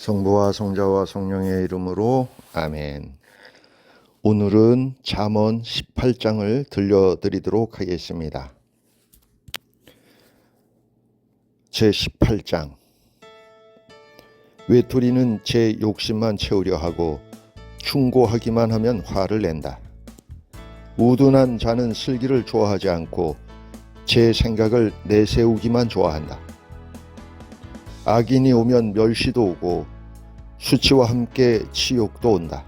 성부와 성자와 성령의 이름으로 아멘. 오늘은 잠언 18장을 들려드리도록 하겠습니다. 제 18장 외톨이는 제 욕심만 채우려 하고 충고하기만 하면 화를 낸다. 우둔한 자는 슬기를 좋아하지 않고 제 생각을 내세우기만 좋아한다. 악인이 오면 멸시도 오고 수치와 함께 치욕도 온다.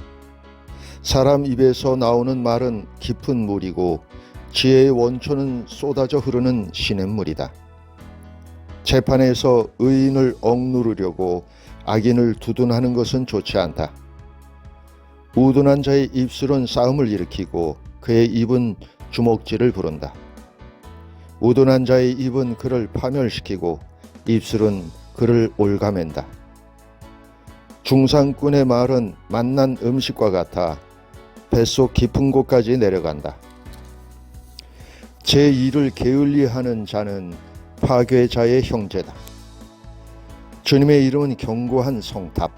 사람 입에서 나오는 말은 깊은 물이고 지혜의 원초는 쏟아져 흐르는 시냇물이다. 재판에서 의인을 억누르려고 악인을 두둔하는 것은 좋지 않다. 우둔한 자의 입술은 싸움을 일으키고 그의 입은 주먹질을 부른다. 우둔한 자의 입은 그를 파멸시키고 입술은 그를 올가맨다. 중상꾼의 말은 맛난 음식과 같아 뱃속 깊은 곳까지 내려간다. 제 일을 게을리하는 자는 파괴자의 형제다. 주님의 이름은 견고한 성탑,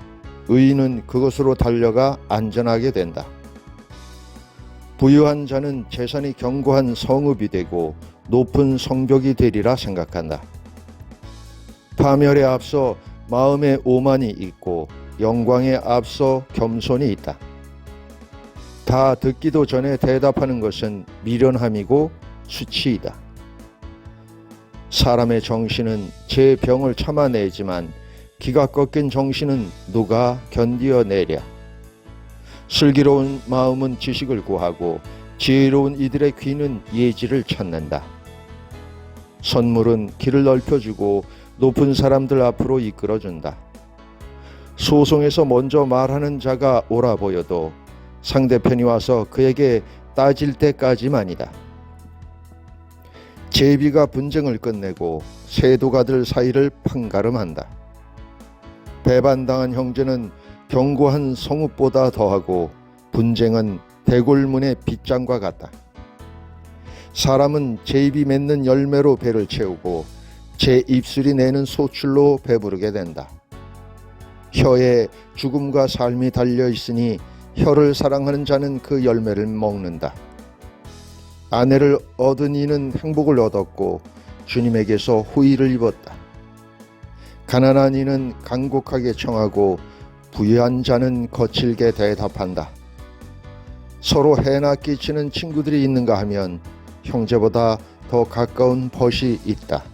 의인은 그것으로 달려가 안전하게 된다. 부유한 자는 재산이 견고한 성읍이 되고 높은 성벽이 되리라 생각한다. 파멸에 앞서 마음의 오만이 있고 영광에 앞서 겸손이 있다. 다 듣기도 전에 대답하는 것은 미련함이고 수치이다. 사람의 정신은 제 병을 참아내지만 기가 꺾인 정신은 누가 견디어내랴. 슬기로운 마음은 지식을 구하고 지혜로운 이들의 귀는 예지를 찾는다. 선물은 길을 넓혀주고 높은 사람들 앞으로 이끌어준다. 소송에서 먼저 말하는 자가 옳아 보여도 상대편이 와서 그에게 따질 때까지만이다. 제비가 분쟁을 끝내고 세도가들 사이를 판가름한다. 배반당한 형제는 견고한 성읍보다 더하고 분쟁은 대골문의 빗장과 같다. 사람은 제 입이 맺는 열매로 배를 채우고 제 입술이 내는 소출로 배부르게 된다. 혀에 죽음과 삶이 달려 있으니 혀를 사랑하는 자는 그 열매를 먹는다. 아내를 얻은 이는 행복을 얻었고 주님에게서 후의를 입었다. 가난한 이는 간곡하게 청하고 부유한 자는 거칠게 대답한다. 서로 해나 끼치는 친구들이 있는가 하면 형제보다 더 가까운 벗이 있다.